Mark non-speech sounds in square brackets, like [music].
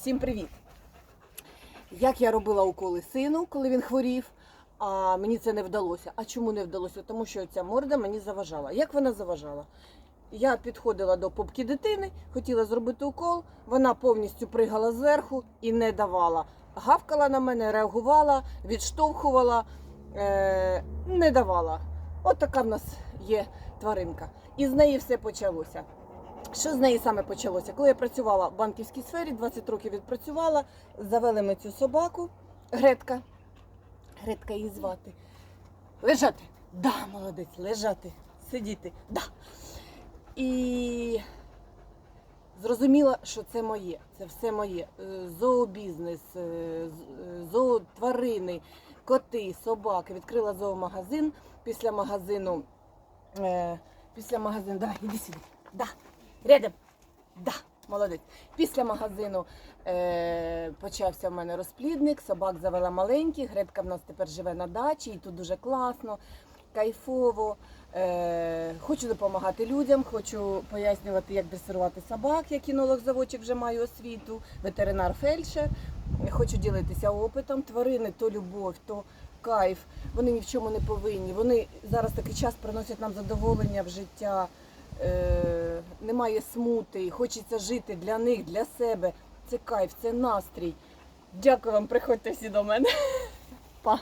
Всім привіт! Як я робила уколи сину, коли він хворів, а мені це не вдалося. А чому не вдалося? Тому що ця морда мені заважала. Як вона заважала? Я підходила до попки дитини, хотіла зробити укол, вона повністю пригала зверху і не давала. Гавкала на мене, реагувала, відштовхувала, е- не давала. От така в нас є тваринка. І з неї все почалося. Що з неї саме почалося? Коли я працювала в банківській сфері, 20 років відпрацювала, завели ми цю собаку, Гретка. Гретка її звати. Лежати. Да, молодець, лежати, сидіти. Да. І зрозуміла, що це моє, це все моє. Е, Зообізнес, е, е, зоотварини, коти, собаки. Відкрила зоомагазин. Після магазину. Після магазину. Давай, іди сюди. Да. Рядом. Да, молодець. Після магазину е, почався в мене розплідник, собак завела маленьких, Гретка в нас тепер живе на дачі, і тут дуже класно, кайфово. Е, хочу допомагати людям, хочу пояснювати, як дресирувати собак, як кінолог заводчик вже маю освіту, ветеринар фельдшер. Хочу ділитися опитом. Тварини то любов, то кайф. Вони ні в чому не повинні. Вони зараз такий час приносять нам задоволення в життя немає смути, хочеться жити для них, для себе. Це кайф, це настрій. Дякую вам, приходьте всі до мене. [laughs] Па.